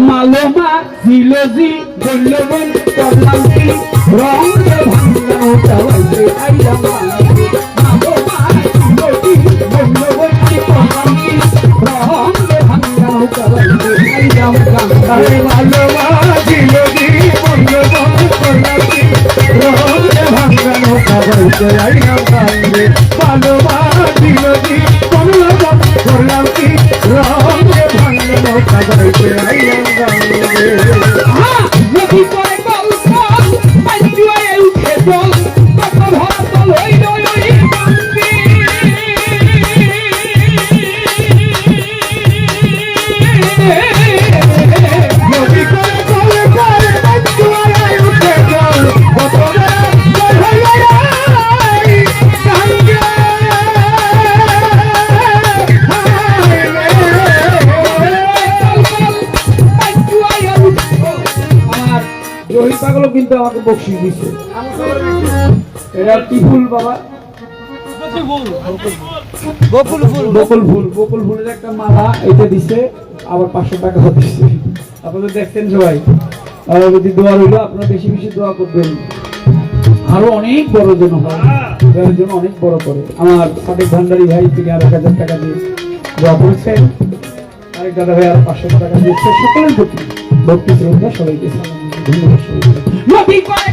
মালোমা জিলজি বল্লবন করলামটি রং ভাঙ্গানো চালাইতে আইয়া মালাতে মালোমা জিলজি বল্লবন করলামটি রং ভাঙ্গানো খাবাইতে আইলাম কান্দে নদী করে গল্প পাঁচুয়ায় উঠে জল। রোহিত পাগলও কিন্তু আমাকে বকশিস দিচ্ছে এটা কি ফুল বাবা? বকুল ফুল। বকুল ফুল বকুল ফুলের একটা মালা এটা দিছে আবার পাঁচশো টাকা দিচ্ছে আপনাদের দেখছেন সবাই আর যদি দোয়া হইল আপনারা বেশি বেশি দোয়া করবেন। আরও অনেক বড় যেন হয় জন্য অনেক বড় করে। আমার সাদেক ভান্ডারি ভাই তিনি আর এক হাজার টাকা দিয়ে দোয়া করেছেন। আরেক দাদা ভাই আর পাঁচশো টাকা দিয়েছে। সকলের প্রতি ভক্তি শ্রদ্ধা সবাইকে সালাম। নদী করে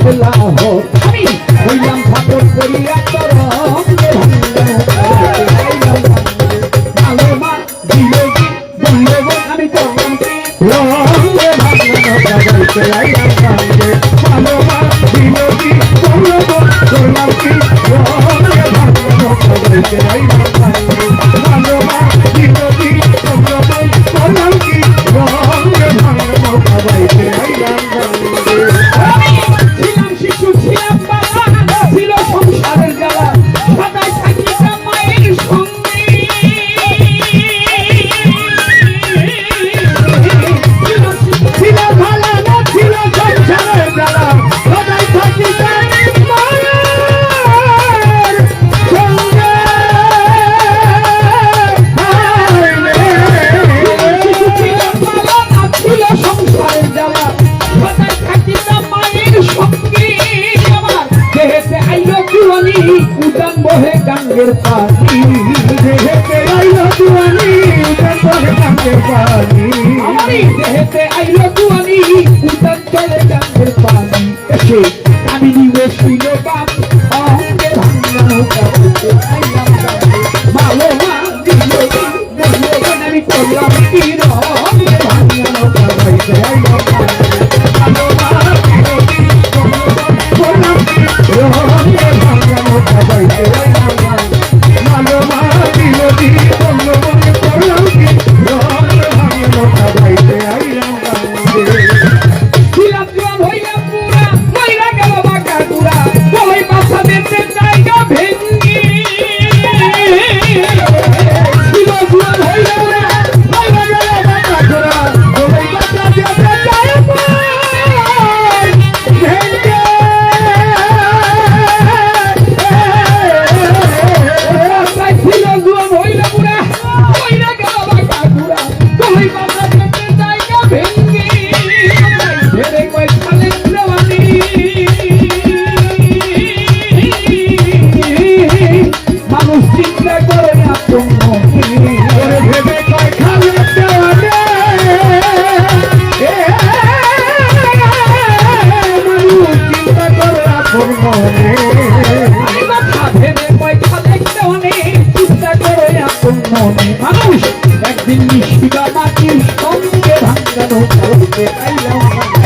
খেলা করিয়া আমি গাঙ্গের পানি দেহেতে আইলো দুয়ানি উদান বহে গাঙ্গের পানি দেহেতে আইলো জুয়ানি উদান চলে গাঙ্গের পানি। এসে কামিনী বসিল বাপ। মনে মানুষ একদিন নিষ্পিকা মাটির সঙ্গে ভাঙ্গানো করতে আইলাম